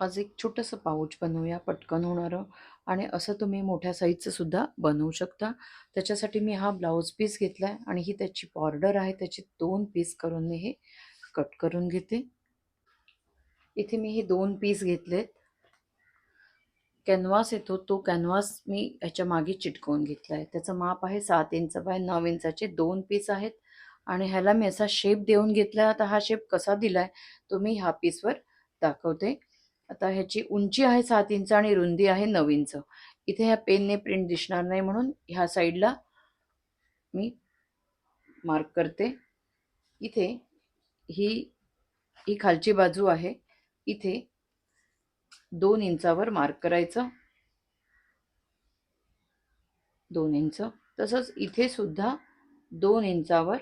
आज एक छोटंसं पाऊच बनवूया पटकन होणारं. आणि असं तुम्ही मोठ्या साईजचं सुद्धा बनवू शकता. त्याच्यासाठी मी हा ब्लाऊज पीस घेतला आहे आणि ही त्याची बॉर्डर आहे. त्याची दोन पीस करून मी हे कट करून घेते. इथे मी हे दोन पीस घेतलेत. कॅनव्हास येतो. तो कॅनव्हास मी ह्याच्या मागे चिटकवून घेतला आहे त्याचं माप आहे सात इंच बाय नऊ इंचाचे दोन पीस आहेत. आणि ह्याला मी असा शेप देऊन घेतला आता हा शेप कसा दिला आहे तो मी ह्या पीसवर दाखवते. आता ह्याची उंची आहे सात इंच आणि रुंदी आहे नऊ इंच. इथे ह्या पेनने प्रिंट दिसणार नाही म्हणून ह्या साईडला मी मार्क करते. इथे ही ही खालची बाजू आहे. इथे दोन इंचावर मार्क करायचं. दोन इंच. तसंच इथे सुद्धा दोन इंचावर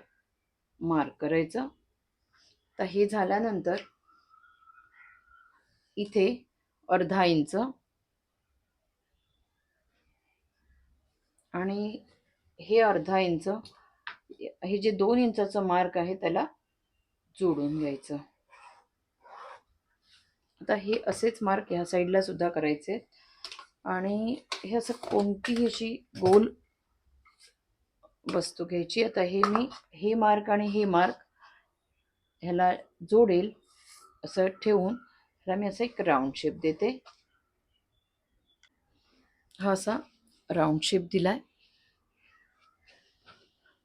मार्क करायचं. तर हे झाल्यानंतर इथे अर्धा इंच. आणि हे अर्धा इंच हे जे दोन इंचाचं मार्क आहे त्याला जोडून घ्यायचं. आता हे असेच मार्क ह्या साईडला सुद्धा करायचे. आणि हे असं कोणतीही अशी गोल वस्तू घ्यायची. आता हे मी हे मार्क आणि हे मार्क ह्याला जोडेल असं ठेवून तर मी असं एक राऊंड शेप देते. हा असा राऊंड शेप दिलाय.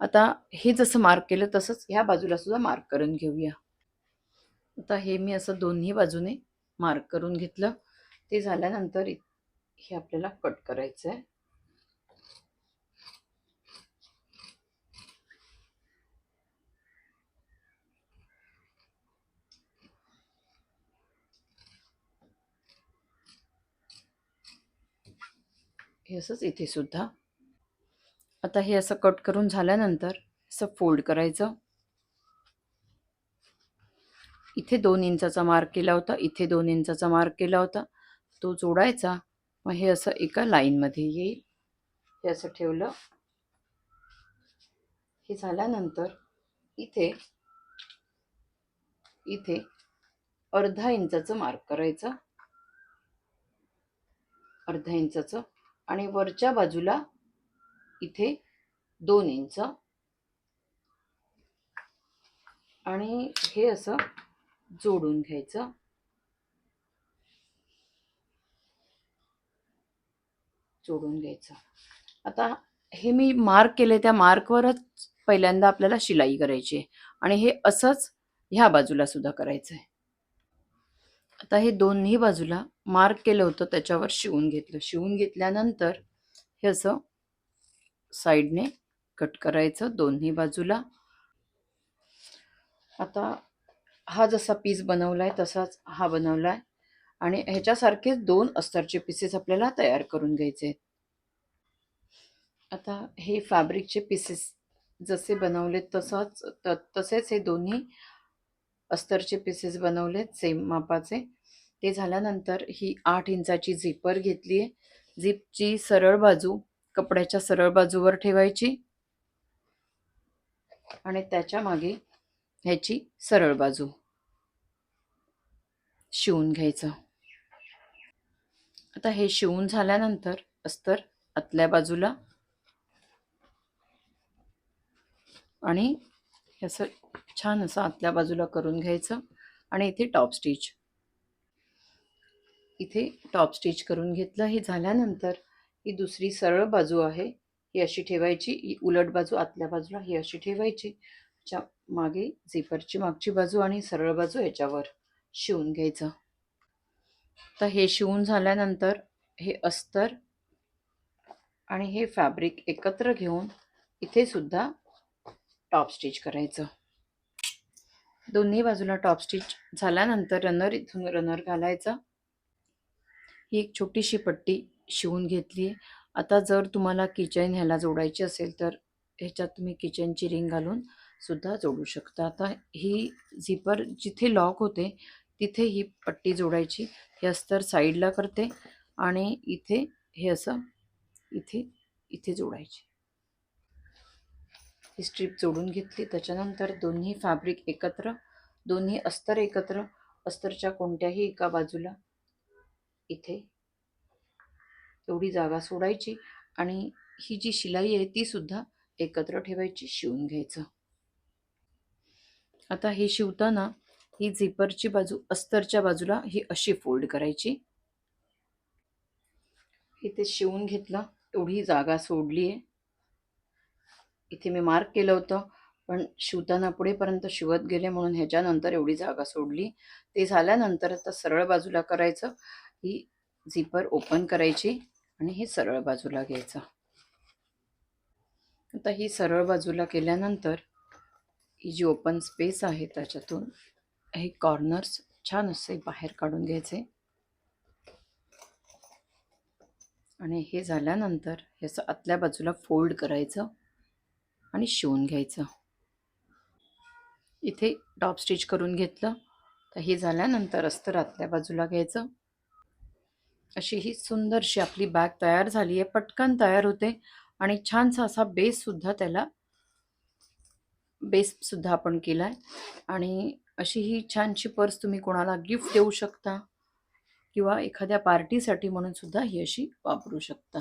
आता हे जसं मार्क केलं तसंच ह्या बाजूला सुद्धा मार्क करून घेऊया. आता हे मी असं दोन्ही बाजूने मार्क करून घेतलं. ते झाल्यानंतर हे आपल्याला कट करायचं आहे हे असंच इथे सुद्धा. आता हे असं कट करून झाल्यानंतर असं फोल्ड करायचं. इथे दोन इंचाचा मार्क केला होता इथे दोन इंचाचा मार्क केला होता. तो जोडायचा मग हे असं एका लाईनमध्ये येईल. हे असं ठेवलं. हे झाल्यानंतर इथे इथे अर्धा इंचाचं मार्क करायचं. अर्धा इंचाचं आणि वरच्या बाजूला इथे दोन इंच. आणि हे असं जोडून घ्यायचं. जोडून घ्यायचं. आता हे मी मार्क केले त्या मार्कवरच पहिल्यांदा आपल्याला शिलाई करायची आहे. आणि हे असंच ह्या बाजूला सुद्धा करायचं आहे आता हे दोन्ही बाजूला मार्क केलं होतं त्याच्यावर शिवून घेतलं. शिवून घेतल्यानंतर हे असं साईडने कट करायचं दोन्ही बाजूला. आता हा जसा पीस बनवला आहे तसाच हा बनवला आहे आणि ह्याच्यासारखेच दोन अस्तरचे पीसेस आपल्याला तयार करून घ्यायचे आहेत. आता हे फॅब्रिकचे पीसेस जसे बनवलेत तसंच तसेच हे दोन्ही अस्तरचे पीसेस बनवलेत सेम मापाचे. ते झाल्यानंतर ही आठ इंचाची झिपर घेतली आहे. झिपची सरळ बाजू कपड्याच्या सरळ बाजूवर ठेवायची. आणि त्याच्यामागे ह्याची सरळ बाजू शिवून घ्यायचं. आता हे शिवून झाल्यानंतर अस्तर आतल्या बाजूला आणि हे असं छान असं आतल्या बाजूला करून घ्यायचं आणि इथे टॉप स्टिच इथे टॉप स्टिच करून घेतलं. हे झाल्यानंतर ही दुसरी सरळ बाजू आहे. ही अशी ठेवायची. ही उलट बाजू आतल्या बाजूला ही अशी ठेवायची. च्या मागे झिपरची मागची बाजू आणि सरळ बाजू याच्यावर शिवून घ्यायचं. तर हे शिवून झाल्यानंतर हे अस्तर आणि हे फॅब्रिक एकत्र घेऊन इथे सुद्धा टॉप स्टिच करायचं. दोन्ही बाजूला टॉप स्टिच झाल्यानंतर रनर इथून रनर घालायचा. ही एक छोटीशी पट्टी शिवून घेतली आहे. आता जर तुम्हाला किचन ह्याला जोडायची असेल तर ह्याच्यात तुम्ही किचनची रिंग घालून सुद्धा जोडू शकता. आता ही झिपर जिथे लॉक होते तिथे ही पट्टी जोडायची. हे अस्तर साईडला करते आणि इथे हे असं इथे इथे जोडायची. ही स्ट्रीप जोडून घेतली. त्याच्यानंतर दोन्ही फॅब्रिक एकत्र दोन्ही अस्तर एकत्र अस्तरच्या कोणत्याही एका बाजूला इथे एवढी जागा सोडायची आणि ही जी शिलाई आहे ती सुद्धा एकत्र ठेवायची शिवून घ्यायचं. आता हे शिवताना ही झिपरची बाजू अस्तरच्या बाजूला ही अशी फोल्ड करायची. इथे शिवून घेतलं एवढी जागा सोडली आहे इथे मी मार्क केलं होतं. पण शिवताना पुढेपर्यंत शिवत गेले म्हणून ह्याच्यानंतर एवढी जागा सोडली. ते झाल्यानंतर आता सरळ बाजूला करायचं. ही झिपर ओपन करायची आणि हे सरळ बाजूला घ्यायचं. आता ही सरळ बाजूला केल्यानंतर ही जी ओपन स्पेस आहे त्याच्यातून हे कॉर्नर्स छान असे बाहेर काढून घ्यायचे. आणि हे झाल्यानंतर ह्याचं आतल्या बाजूला फोल्ड करायचं. आणि शिवून घ्यायचं. इथे टॉप स्टिच करून घेतलं. तर हे झाल्यानंतर अस्तर आतल्या बाजूला घ्यायचं. अशी ही सुंदरशी आपली बॅग तयार झाली आहे. पटकन तयार होते. आणि छानसा असा बेससुद्धा त्याला बेससुद्धा आपण केला आहे आणि अशी ही छानशी पर्स तुम्ही कोणाला गिफ्ट देऊ शकता. किंवा एखाद्या पार्टीसाठी म्हणून सुद्धा ही अशी वापरू शकता.